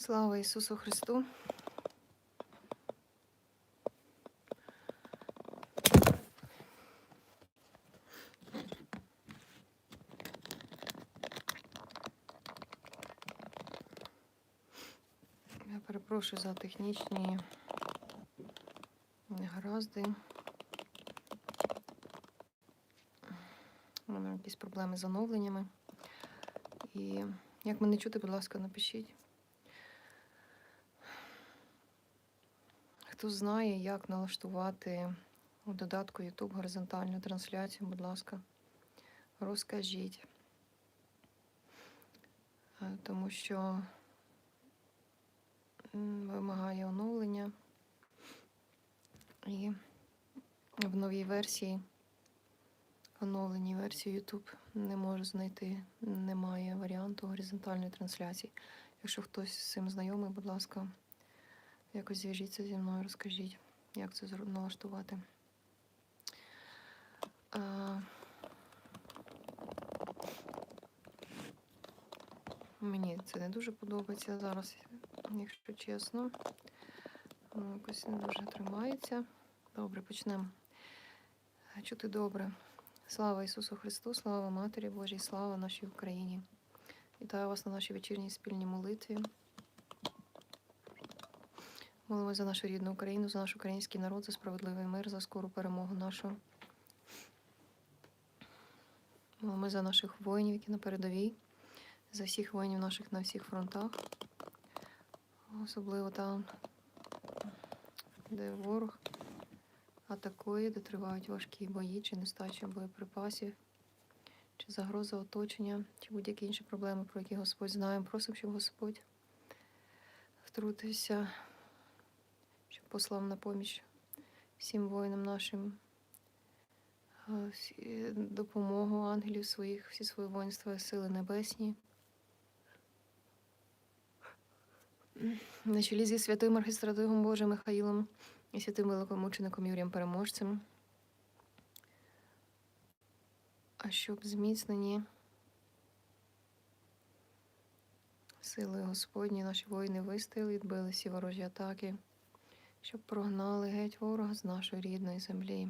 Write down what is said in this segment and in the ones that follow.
Слава Ісусу Христу! Я перепрошую за технічні негаразди. У мене якісь проблеми з оновленнями. І як мене чути, будь ласка, напишіть. Хто знає, як налаштувати у додатку YouTube горизонтальну трансляцію, будь ласка, розкажіть. Е, Тому що вимагає оновлення. І в новій версії, оновленій версії YouTube не можу знайти, немає варіанту горизонтальної трансляції. Якщо хтось з цим знайомий, будь ласка, якось зв'яжіться зі мною, розкажіть, як це налаштувати. А, Мені це не дуже подобається зараз, якщо чесно. Воно Якось не дуже тримається. Добре, почнемо. Чути добре. Слава Ісусу Христу, слава Матері Божій, слава нашій Україні. Вітаю вас на нашій вечірній спільній молитві. Молимо за нашу рідну Україну, за наш український народ, за справедливий мир, за скору перемогу нашу. Молимо за наших воїнів, які на передовій, за всіх воїнів наших на всіх фронтах. Особливо там, де ворог атакує, де тривають важкі бої, чи нестача боєприпасів, чи загроза оточення, чи будь-які інші проблеми, про які Господь знає. Просимо, щоб Господь втрутився, послав на поміч всім воїнам нашим е, допомогу ангелів своїх, всі свої воїнства, сили небесні. На чолі зі святим архістратигом Божим Михаїлом і святим великомучеником Юрієм Переможцем. А щоб зміцнені сили Господні, наші воїни вистояли, відбили всі ворожі атаки, щоб прогнали геть ворога з нашої рідної землі.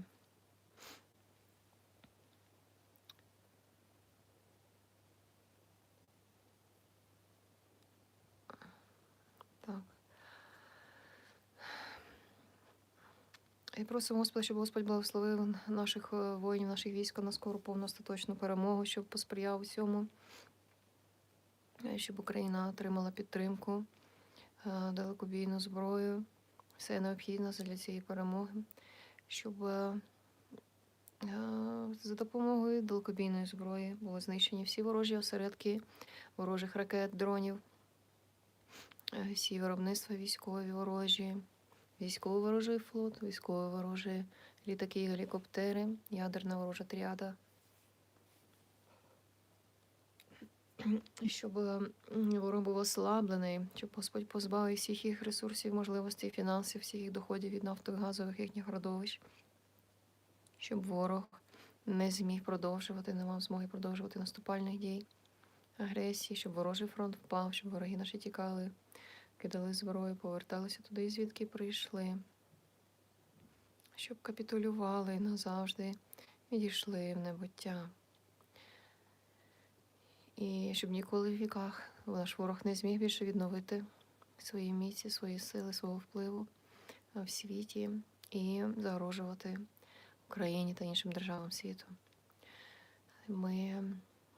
Так. І просимо Господа, щоб Господь благословив наших е, воїнів, наших військ на скору повну остаточну перемогу, щоб посприяв усьому, е, щоб Україна отримала підтримку, е, далекобійну зброю, все необхідне для цієї перемоги, щоб е, е, за допомогою далекобійної зброї були знищені всі ворожі осередки, ворожих ракет, дронів, е, всі виробництва військові ворожі військовий ворожий флот, військові ворожі літаки гелікоптери, ядерна ворожа тріада. Щоб е, ворог був ослаблений, щоб Господь позбавив всіх їх ресурсів, можливостей, фінансів, всіх їх доходів від нафтогазових їхніх родовищ, щоб ворог не зміг продовжувати, не мав змоги продовжувати наступальних дій, агресії, щоб ворожий фронт впав, щоб вороги наші тікали, кидали зброю, поверталися туди, звідки прийшли, щоб капітулювали назавжди відійшли в небуття. І щоб ніколи в віках наш ворог не зміг більше відновити свої місці, свої сили, свого впливу в світі і загрожувати Україні та іншим державам світу. Ми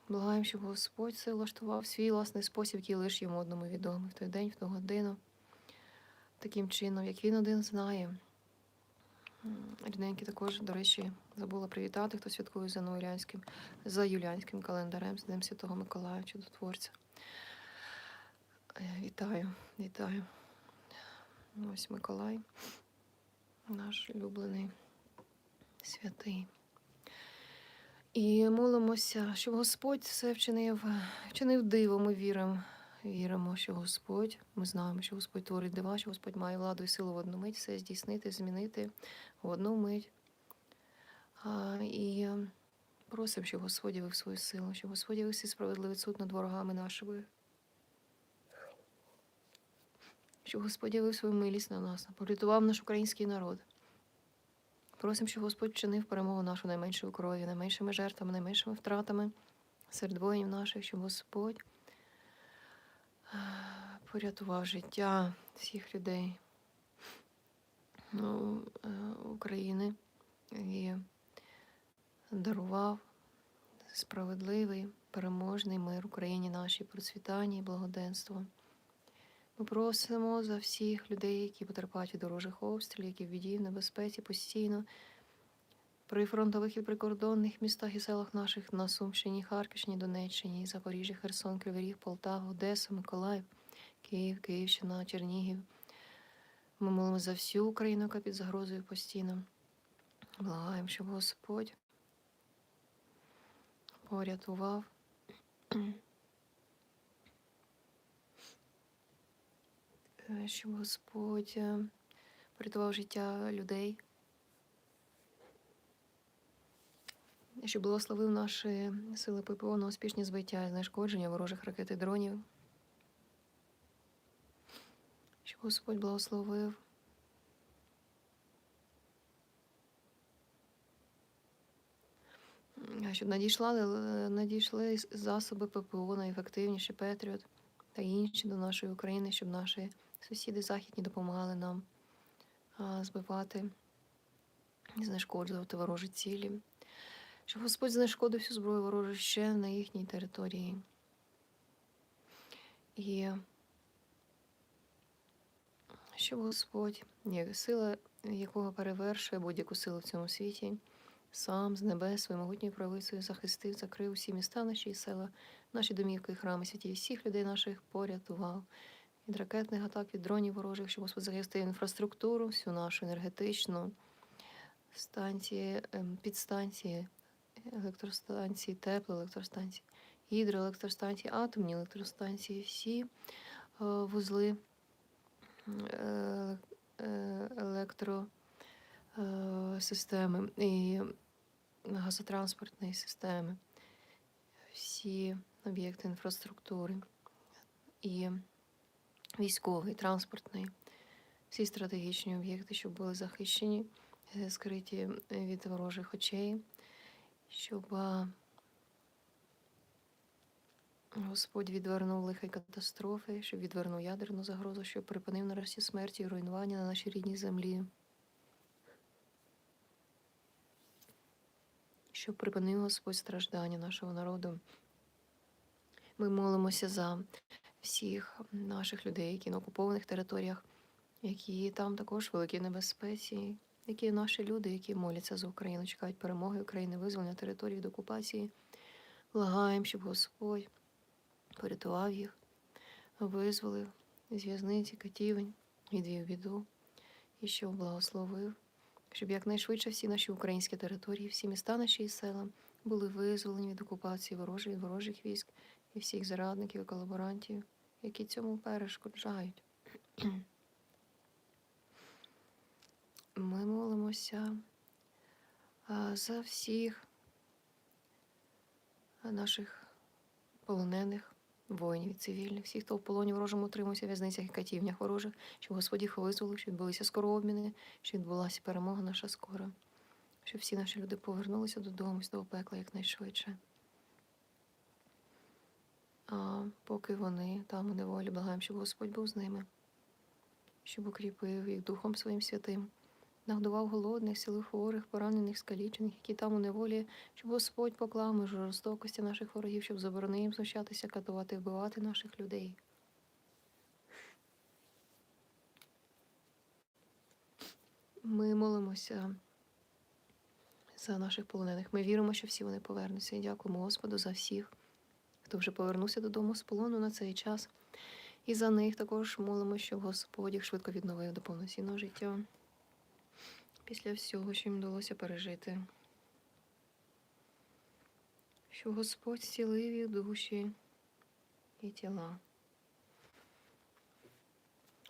благаємо, щоб Господь це влаштував свій власний спосіб, який лише йому одному відомий в той день, в ту годину, таким чином, як він один знає. Рідненькі також, до речі, забула привітати, хто святкує за новоюлянським, за юліанським календарем, з Днем Святого Миколая, чудотворця. Е, Вітаю, вітаю. Ось Миколай, наш улюблений святий. І молимося, щоб Господь все вчинив, вчинив диво. Ми віримо, віримо, що Господь, ми знаємо, що Господь творить дива, що Господь має владу і силу в одну мить все здійснити, змінити в одну мить. І е, просимо, щоб Господь явив свою силу, щоб Господь явив справедливий суд над ворогами нашими. щоб Господь явив свою милість на нас, порятував наш український народ. Просимо, щоб Господь вчинив перемогу нашу найменшою кров'ю, найменшими жертвами, найменшими втратами серед воїнів наших, щоб Господь е, порятував життя всіх людей ну, е, України і дарував справедливий, переможний мир Україні нашій, процвітання і благоденство. Ми просимо за всіх людей, які потерпають від ворожих обстрілів, які в біді, в небезпеці постійно. При фронтових і прикордонних містах і селах наших на Сумщині, Харківщині, Донеччині, Запоріжжі, Херсон, Кривий Ріг, Полтава, Одеса, Миколаїв, Київ, Київщина, Чернігів. Ми молимо за всю Україну, яка під загрозою постійно. Благаємо, щоб Господь порятував. Е, Щоб Господь е, порятував життя людей. Щоб благословив наші сили ППО на успішні збиття і знешкодження ворожих ракет і дронів. Щоб Господь благословив щоб надійшла, е, надійшли засоби ППО найефективніші Петріот та інші до нашої України, щоб наші сусіди західні допомагали нам збивати знешкоджувати ворожі цілі. Щоб Господь знешкодив всю зброю ворожу ще на їхній території. І щоб Господь, як сила, якого перевершує будь-яку силу в цьому світі, сам з небес своєю могутньою правицею захистив, закрив усі міста наші і села, наші домівки храми святі, всіх людей наших порятував. Від ракетних атак, від дронів ворожих, щоб Господь захистив інфраструктуру, всю нашу енергетичну, станції, ем, підстанції, електростанції, теплоелектростанції, гідроелектростанції, атомні електростанції, всі е, вузли електросистеми і газотранспортної системи, всі об'єкти інфраструктури і військовий, транспортний, всі стратегічні об'єкти, щоб були захищені, е, скриті від ворожих очей, щоб Господь відвернув лихі катастрофи, щоб відвернув ядерну загрозу, щоб припинив нарешті смерті і руйнування на нашій рідній землі. Щоб припинив Господь страждання нашого народу. Ми молимося за всіх наших людей, які на окупованих територіях, які там також в великій небезпеці, які наші люди, які моляться за Україну, чекають перемоги України, визволення території від окупації. Благаємо, щоб Господь порятував їх, визволив з в'язниці, катівень, відвів біду, і щоб благословив, щоб якнайшвидше всі наші українські території, всі міста наші і села були визволені від окупації ворожих, ворожих військ і всіх зрадників і колаборантів, які цьому перешкоджають. Ми молимося за всіх наших полонених воїнів цивільних, всіх, хто в полоні ворожому утримується в в'язницях і катівнях ворожих, щоб Господь їх визволив, щоб відбулися скоро обміни, щоб відбулася перемога наша скоро, щоб всі наші люди повернулися додому з того пекла якнайшвидше. А поки вони там у неволі, благаємо, щоб Господь був з ними, щоб укріпив їх Духом Своїм Святим, нагодував голодних, силих хворих, поранених, скалічених, які там у неволі, щоб Господь поклав межу жорстокості наших ворогів, щоб заборонив їм знущатися, катувати, вбивати наших людей. Ми молимося за наших полонених. Ми віримо, що всі вони повернуться. І дякуємо Господу за всіх, хто вже повернувся додому з полону на цей час. І за них також молимо, щоб Господь їх швидко відновив до повноцінного життя після всього, що їм вдалося пережити. Щоб Господь зцілив їх душі і тіла.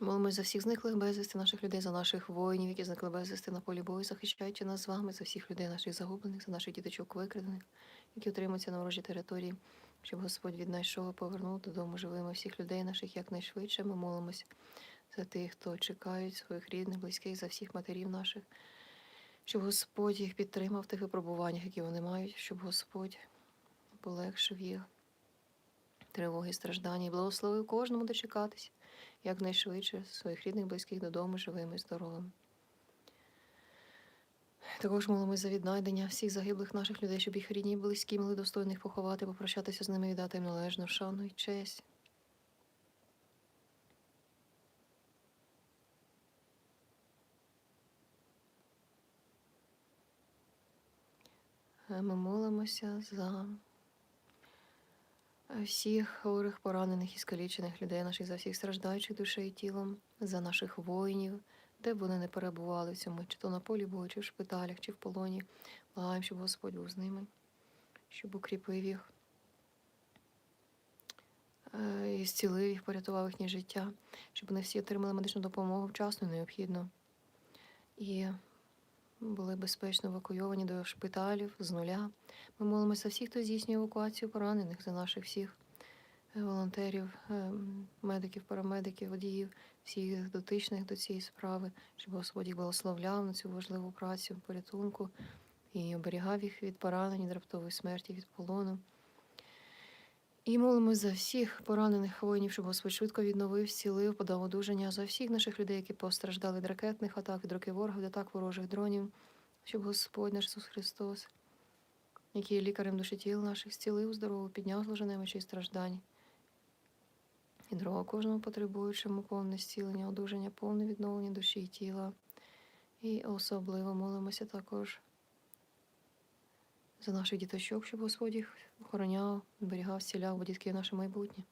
Молимось за всіх зниклих безвісти наших людей, за наших воїнів, які зникли безвісти на полі бою, захищаючи нас з вами, за всіх людей наших загублених, за наших діточок викрадених, які утримуються на ворожій території, щоб Господь віднайшов і повернув додому живими всіх людей наших якнайшвидше. Ми молимось за тих, хто чекають своїх рідних, близьких, за всіх матерів наших, щоб Господь їх підтримав в тих випробуваннях, які вони мають, щоб Господь полегшив їх тривоги, страждання і благословив кожному дочекатись якнайшвидше своїх рідних, близьких додому, живими і здоровими. Також молимось за віднайдення всіх загиблих наших людей, щоб їх рідні і близькі могли достойно їх поховати, попрощатися з ними і дати їм належну шану і честь. Ми молимося за е, всіх хворих, поранених і скалічених людей, наших за всіх страждаючих душею і тілом, за наших воїнів, де б вони не перебували в цьому, чи то на полі бою, чи в шпиталях, чи в полоні. Благаємо, щоб Господь був з ними, щоб укріпив їх, е, і зцілив їх, порятував їхнє життя, щоб вони всі отримали медичну допомогу вчасно і необхідно. І були безпечно евакуйовані до шпиталів з нуля. Ми молимося всіх, хто здійснює евакуацію поранених, за наших всіх е, волонтерів, е, медиків, парамедиків, водіїв, всіх дотичних до цієї справи, щоб Господь благословляв на цю важливу працю порятунку і оберігав їх від поранень, від раптової смерті, від полону. І молимось за всіх поранених воїнів, щоб Господь швидко відновив, зцілив, подав одужання за всіх наших людей, які постраждали від ракетних атак, від руки ворога, від атак ворожих дронів, щоб Господь наш Ісус Христос, який є лікарем душі тіл наших, зцілив здорово, підняв зложене немочі і страждань. І дорога кожному потребуючому повне зцілення, одужання, повне відновлення душі і тіла. І особливо молимося також за наших діточок, щоб Господь їх охороняв, зберігав, зціляв, бо дітки наше майбутнє.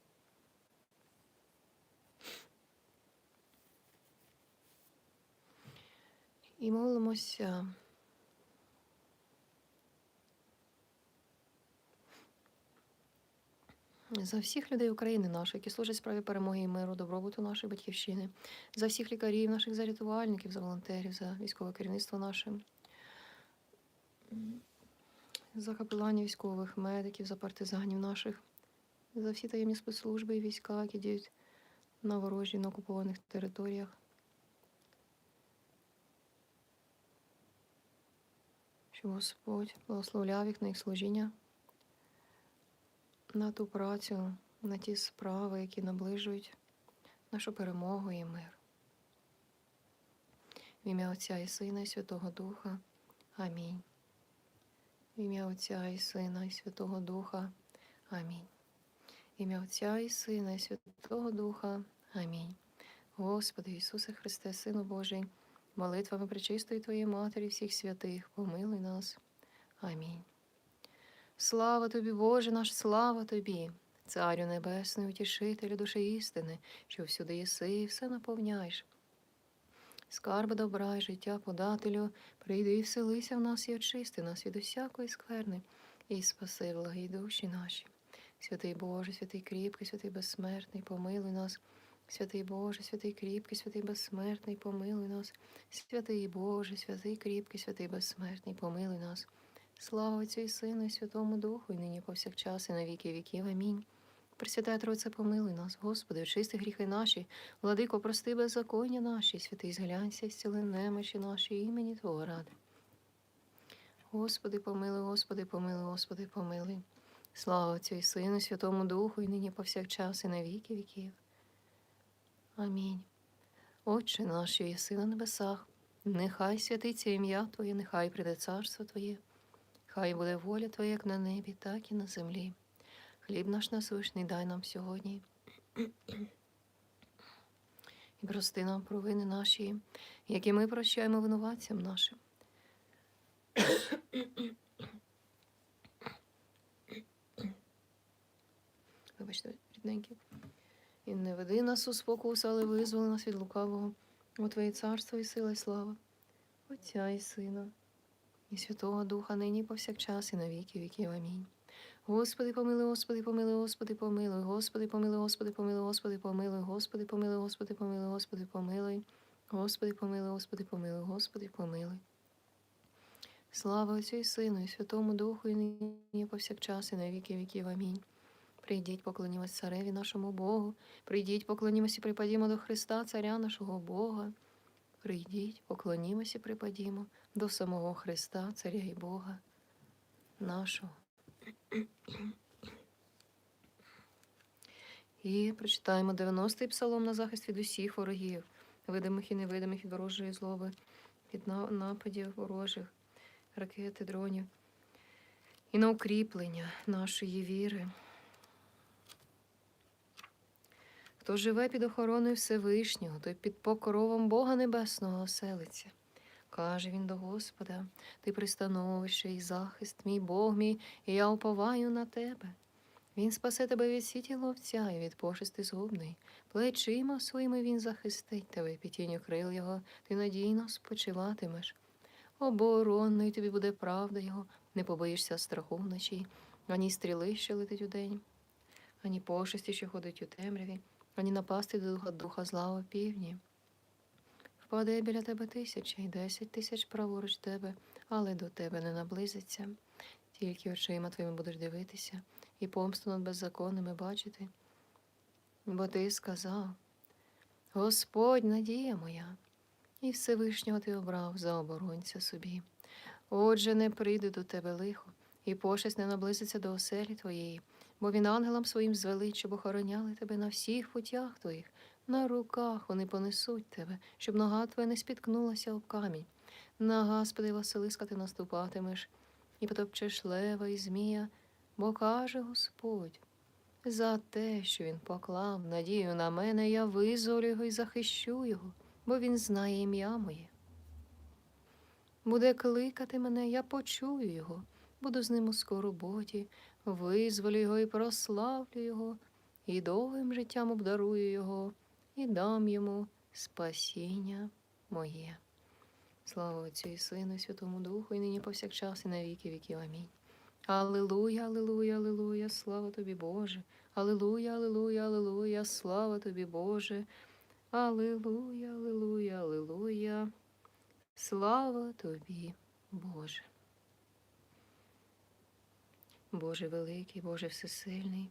І молимося. За всіх людей України нашої, які служать справі перемоги і миру, добробуту нашої батьківщини, за всіх лікарів, наших за рятувальників, за волонтерів, за військове керівництво наше, за капеланів військових, медиків, за партизанів наших, за всі таємні спецслужби і війська, які діють на ворожі, на окупованих територіях. Щоб Господь благословляв їх на їх служіння, на ту працю, на ті справи, які наближують нашу перемогу і мир. В ім'я Отця і Сина і Святого Духа. Амінь. Ім'я Отця і Сина і Святого Духа. Амінь. Ім'я Отця і Сина і Святого Духа. Амінь. Господи Ісусе Христе, Сину Божий, молитвами пречистої Твоєї Матері всіх святих, помилуй нас. Амінь. Слава тобі, Боже наш, слава тобі, Царю Небесний, утішителю душі істини, що всюди єси і все наповняєш. Скарби добра і життя подателю, прийди і вселися в нас і очисти нас від усякої скверни, і спаси благі душі наші. Святий Боже, святий кріпкий, святий безсмертний, помилуй нас. Святий Боже, святий кріпкий, святий безсмертний, помилуй нас. Святий Боже, святий кріпкий, святий безсмертний, помилуй нас. Слава Отцю і Сину, і Святому Духу, і нині повсякчас, і на віки віків. Амінь. Пресвятая Тройце, помилуй нас, Господи, очисти гріхи наші, владико, прости беззаконня наші, святий зглянься, зціли немочі наші, імені Твого ради. Господи, помилуй, Господи, помилуй, Господи, помилуй. Слава Отцю і Сину, Святому Духу, і нині повсякчас, і на віки віків. Амінь. Отче наш, що єси на небесах, нехай святиться ім'я Твоє, нехай прийде царство Твоє. Хай буде воля Твоя як на небі, так і на землі. Хліб наш насущний дай нам сьогодні. І прости нам провини наші, які ми прощаємо винуватцям нашим. Вибачте, рідненькі. І не веди нас у спокусу, але визволи нас від лукавого. О Твоє царство і сила, і слава, Отця і Сина і Святого Духа, нині повсякчас, і на віки віків. Амінь. Господи, помилуй, Господи, помилуй, Господи, помилуй, Господи, помилуй, Господи, помилуй, Господи, помилуй, Господи, помилуй, Господи, помилуй, Господи, помилуй, Господи, помилуй, Господи, помилуй, Господи, помилуй. Слава Отцю і Сину, і Святому Духу, і нині і повсякчас, і на віки віків. Амінь. Прийдіть, поклонімось цареві нашому Богу. Прийдіть, поклонімось і припадімо до Христа, царя нашого Бога. Прийдіть, поклонімось і припадімо до самого Христа, царя і Бога нашого. І прочитаємо 90-й псалом на захист від усіх ворогів, видимих і невидимих від ворожої злоби, від нападів ворожих, ракети, дронів, і на укріплення нашої віри. Хто живе під охороною Всевишнього, той під покровом Бога Небесного оселиться. Каже він до Господа, ти пристановище і захист, мій Бог мій, і я уповаю на тебе. Він спасе тебе від сіті ловця і від пошести згубної. Плечима своїми він захистить тебе, під тінню крил його, ти надійно спочиватимеш. Оборонною тобі буде правда його, не побоїшся страху вночі, ані стріли, що летить удень, ані пошесті, що ходить у темряві, ані напасти до духа, духа зла у півдні. Впаде біля тебе тисяча і десять тисяч праворуч тебе, але до тебе не наблизиться. Тільки очима твоїми будеш дивитися і помсту над беззаконними бачити. Бо ти сказав: Господь, надія моя, і Всевишнього ти обрав за оборонця собі. Отже, не прийде до тебе лихо, і пошесть не наблизиться до оселі твоєї, бо він ангелам своїм звелить, щоб охороняли тебе на всіх путях твоїх, на руках вони понесуть тебе, щоб нога твоя не спіткнулася об камінь. На Господи Василиска ти наступатимеш, і потопчеш лева і змія, бо каже Господь. За те, що він поклав надію на мене, я визволю його і захищу його, бо він знає ім'я моє. Буде кликати мене, я почую його, буду з ним у скорботі, визволю його і прославлю його, і довгим життям обдарую його, і дам йому спасіння моє. Слава Отцю і Сину, і Святому Духу, і нині повсякчас, і на віки віків. Амінь. Аллилуйя, аллилуйя, аллилуйя, слава тобі, Боже. Аллилуйя, аллилуйя, аллилуйя, слава тобі, Боже. Аллилуйя, аллилуйя, аллилуйя. Слава тобі, Боже. Боже великий, Боже всесильний.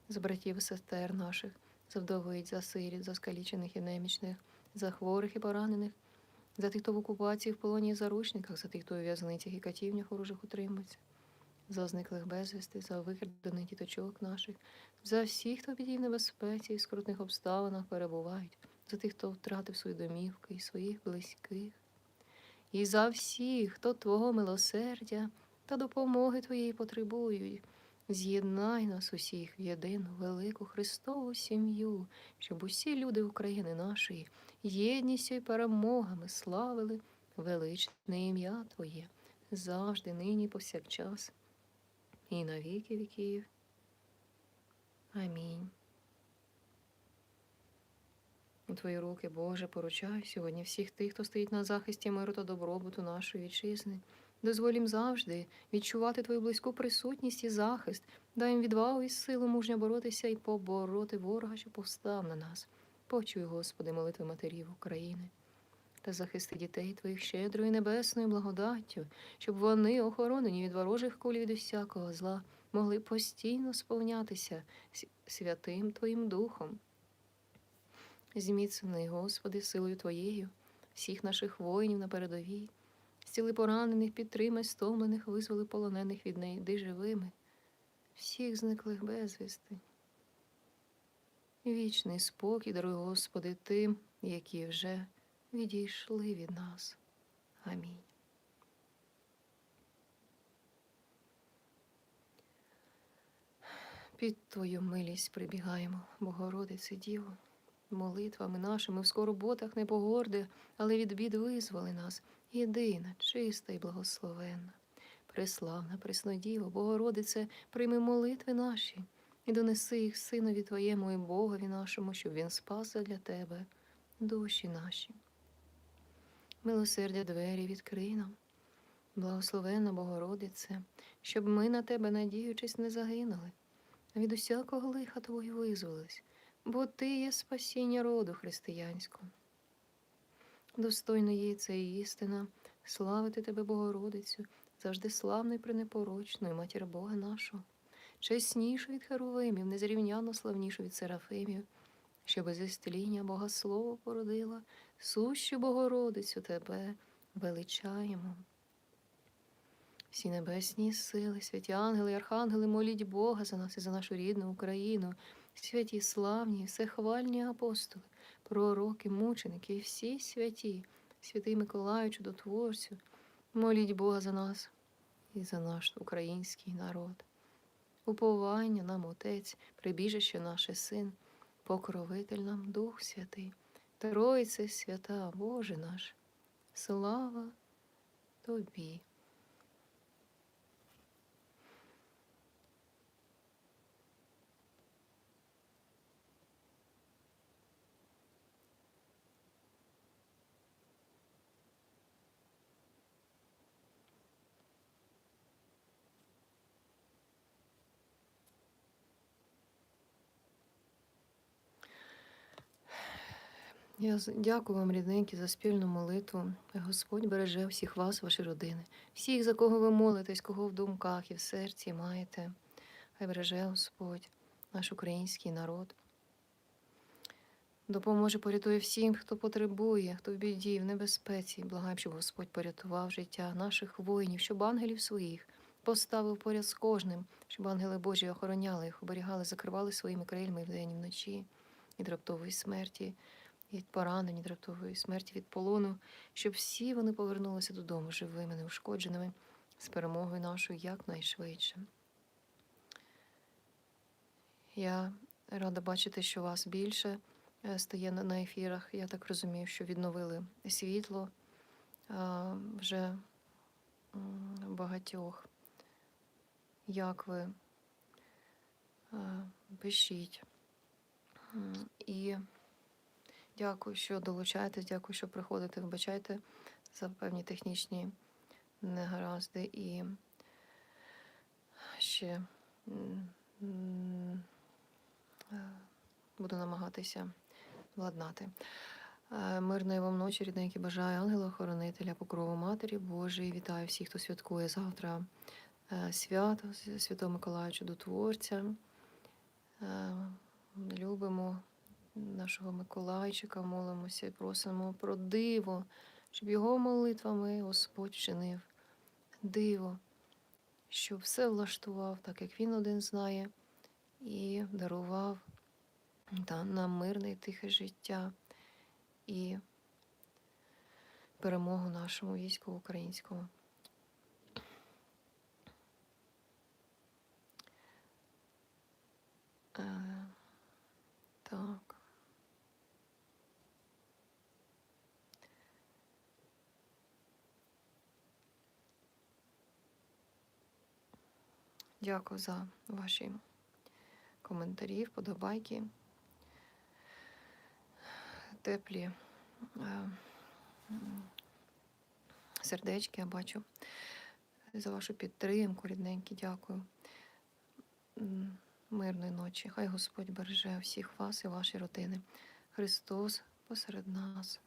за братів і сестер наших, за вдовиць, за сиріт, за скалічених і немічних, за хворих і поранених, за тих, хто в окупації, в полоні і заручниках, за тих, хто у в'язницях і катівнях ворожих утримується, за зниклих безвісти, за викрадених діточок наших, за всіх, хто в біді в небезпеці і скрутних обставинах перебувають, за тих, хто втратив свої домівки і своїх близьких, і за всіх, хто Твого милосердя та допомоги Твоєї потребують. З'єднай нас усіх в єдину велику Христову сім'ю, щоб усі люди України нашої єдністю і перемогами славили величне ім'я Твоє завжди, нині, повсякчас, і на віки віків. Амінь. У Твої руки, Боже, поручаю сьогодні всіх тих, хто стоїть на захисті миру та добробуту нашої вітчизни. Дозволь їм завжди відчувати Твою близьку присутність і захист, дай їм відвагу і силу мужньо боротися і побороти ворога, що повстав на нас. Почуй, Господи, молитви матерів України та захисти дітей Твоїх щедрою небесною благодаттю, щоб вони, охоронені від ворожих куль від усякого зла, могли постійно сповнятися святим Твоїм Духом. Зміцни, Господи, силою Твоєю, всіх наших воїнів на передовій, зціли поранених, підтримай стомлених, визволи полонених від неї, ди живими, всіх зниклих безвісти. Вічний спокій, даруй, Господи, тим, які вже відійшли від нас. Амінь. Під Твою милість прибігаємо, Богородице Діво, молитвами нашими в скорботах не погорди, але від бід визволи нас, єдина, чиста і благословенна. Преславна, Преснодіво, Богородице, прийми молитви наші, і донеси їх синові Твоєму і Богові нашому, щоб він спас для тебе душі наші. Милосердя двері відкрий нам, благословенна Богородице, щоб ми на тебе, надіючись, не загинули, а від усякого лиха Твого визволились, бо Ти є спасіння роду християнського. Достойно є це істина, славити тебе, Богородицю, завжди пренепорочну, і матір Бога нашого, чеснішу від Херовимів, незрівняно славнішу від Серафимів, що без істління Бога Слово породила, сущу Богородицю тебе величаємо. Всі небесні сили, святі ангели, архангели, моліть Бога за нас і за нашу рідну Україну, святі славні, всехвальні апостоли, пророки, мученики всі святі, святий Миколаю, чудотворцю, моліть Бога за нас і за наш український народ. Уповання нам Отець, прибіжище наше Син, покровитель нам Дух Святий, Тройце свята, Боже наш, слава Тобі. Я дякую вам, рідненькі, за спільну молитву. Господь береже всіх вас, ваші родини, всіх, за кого ви молитесь, кого в думках і в серці маєте. Хай береже Господь, наш український народ. Допоможе, порятує всім, хто потребує, хто в біді, в небезпеці. Благаємо, щоб Господь порятував життя наших воїнів, щоб ангелів своїх поставив поряд з кожним, щоб ангели Божі охороняли їх, оберігали, закривали своїми крильми вдень і вночі від раптової смерті від поранень, раптової смерті, від полону, щоб всі вони повернулися додому живими, неушкодженими, з перемогою нашою якнайшвидше. Я рада бачити, що вас більше е, стає на- ефірах. Я так розумію, що відновили світло вже багатьох. Як ви пишіть. І Дякую, що долучаєтесь, дякую, що приходите. Вибачайте за певні технічні негаразди і ще е, буду намагатися владнати. Е, Мирної вам ночі, рідненькі, бажаю ангела-охоронителя, покрову Матері Божої. Вітаю всіх, хто святкує завтра е, свято Святого Миколая Чудотворця. Любимо нашого Миколайчика, молимося і просимо про диво, щоб його молитвами Господь вчинив диво, щоб все влаштував, так як він один знає, і дарував та, нам мирне і тихе життя і перемогу нашому війську українському. Е, так. Дякую за ваші коментарі, вподобайки. Теплі е, сердечки я бачу. За вашу підтримку, рідненькі, дякую. Мирної ночі. Хай Господь береже всіх вас і ваші родини. Христос посеред нас.